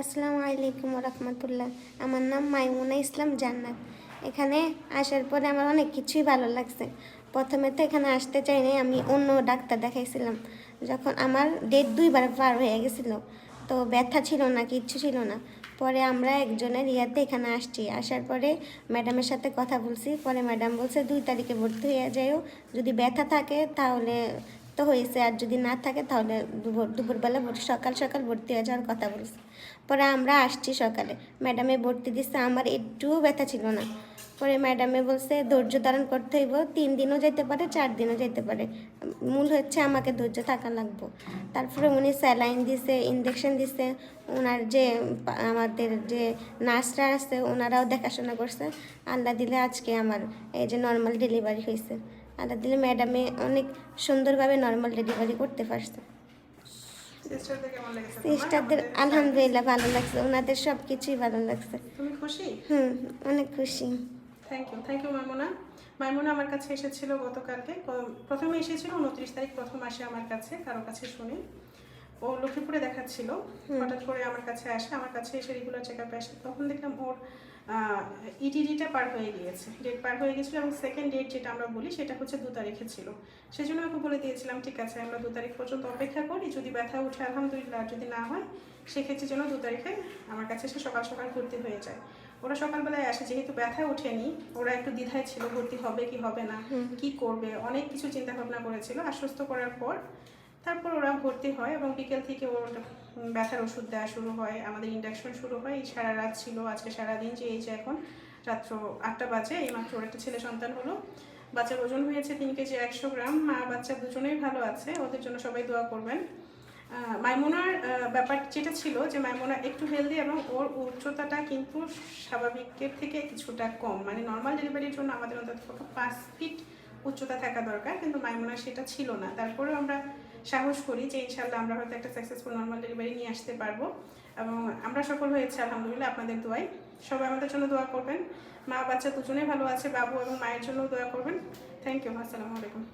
আসসালামু আলাইকুম রহমতুল্লাহ আমার নাম মাইমুনা ইসলাম জান্নাত। এখানে আসার পরে আমার অনেক কিছুই ভালো লাগছে। প্রথমে তো এখানে আসতে চাইনি আমি অন্য ডাক্তার দেখাইছিলাম। যখন আমার ডেট দুইবার পার হয়ে গেছিল। তো ব্যথা ছিল না, কিচ্ছু ছিল না। পরে আমরা একজনের ইয়াতে এখানে আসছি। আসার পরে ম্যাডামের সাথে কথা বলছি। পরে ম্যাডাম বলছে, দুই তারিখে ভর্তি হয়ে যাইও। যদি ব্যথা থাকে তাহলে তো হয়েছে। আর যদি না থাকে তাহলে দুপুর, দুপুরবেলা সকাল সকাল ভর্তি হয়ে যাওয়ার কথা বলছে। পরে আমরা আসছি সকালে। ম্যাডামে ভর্তি দিচ্ছে আমার একটুও ব্যথা ছিল না। পরে ম্যাডামে বলছে, ধৈর্য ধারণ করতে হইব। তিন দিনও যেতে পারে, চার দিনও যেতে পারে। মূল হচ্ছে আমাকে ধৈর্য থাকা লাগবো। তারপরে উনি স্যালাইন দিছে ইঞ্জেকশন দিছে। ওনার যে, আমাদের যে নার্সরা আছে ওনারাও দেখাশোনা করছে। আল্লাহ দিলে আজকে আমার এই যে নর্মাল ডেলিভারি হয়েছে আল্লাহ দিলে ম্যাডামে অনেক সুন্দরভাবে নর্মাল ডেলিভারি করতে পারছে। সিস্টারদের? আলহামদুলিল্লাহ ভালো লাগছে ওনাদের সব কিছুই ভালো লাগছে। তুমি খুশি? হুম অনেক খুশি। Thank you thank you Maimuna. Maimuna আমার কাছে এসেছিল গতকালকে। প্রথমে এসেছিল উনত্রিশ তারিখ প্রথম আসে আমার কাছে কারও কাছে শুনি। ও লক্ষ্মীপুরে দেখাচ্ছিল। হঠাৎ করে আমার কাছে আসে আমার কাছে এসে রেগুলার চেক আপে আসে। তখন দেখলাম ওর ইটিডিটা পার হয়ে গিয়েছে। ডেট পার হয়ে গেছিল এবং সেকেন্ড ডেট যেটা আমরা বলি সেটা হচ্ছে দু তারিখে ছিল। সেই জন্য ওকে বলে দিয়েছিলাম ঠিক আছে আমরা দু তারিখ পর্যন্ত অপেক্ষা করি। যদি ব্যথা উঠে আলহামদুলিল্লাহ যদি না হয় সেক্ষেত্রে যেন দু তারিখে আমার কাছে এসে সকাল সকাল ভর্তি হয়ে যায়। ওরা সকালবেলায় আসে যেহেতু ব্যথা ওঠেনি ওরা একটু দ্বিধায় ছিল ভর্তি হবে কি হবে না কি করবে অনেক কিছু চিন্তা ভাবনা করেছিল। আশ্বস্ত করার পর তারপর ওরা ভর্তি হয় এবং বিকেল থেকে ওর ব্যথার ওষুধ দেওয়া শুরু হয়, আমাদের ইন্ডাকশন শুরু হয়। এই সারা রাত ছিল, আজকে সারাদিন যে এই যে এখন রাত্র আটটা বাজে এই মাত্র ওর একটা ছেলে সন্তান হলো। বাচ্চার ওজন হয়েছে তিন কেজি একশো গ্রাম, মা বাচ্চা দুজনেই ভালো আছে, ওদের জন্য সবাই দোয়া করবেন। মাইমোনার ব্যাপার যেটা ছিল যে মাইমোনা একটু হেলদি এবং ওর উচ্চতাটা কিন্তু স্বাভাবিকের থেকে কিছুটা কম। মানে নর্মাল ডেলিভারির জন্য আমাদের অন্তত পাঁচ ফিট উচ্চতা থাকা দরকার, কিন্তু মাইমুনার সেটা ছিল না। তারপরেও আমরা সাহস করি যে ইনশাল্লাহ আমরা হয়তো একটা সাকসেসফুল নর্মাল ডেলিভারি নিয়ে আসতে পারব। এবং আমরা সফল হয়েছি, আলহামদুলিল্লাহ, আপনাদের দোয়াই সবাই আমাদের জন্য দোয়া করবেন। মা বাচ্চা দুজনেই ভালো আছে, বাবু এবং মায়ের জন্য দোয়া করবেন। থ্যাংক ইউ আসসালামু আলাইকুম।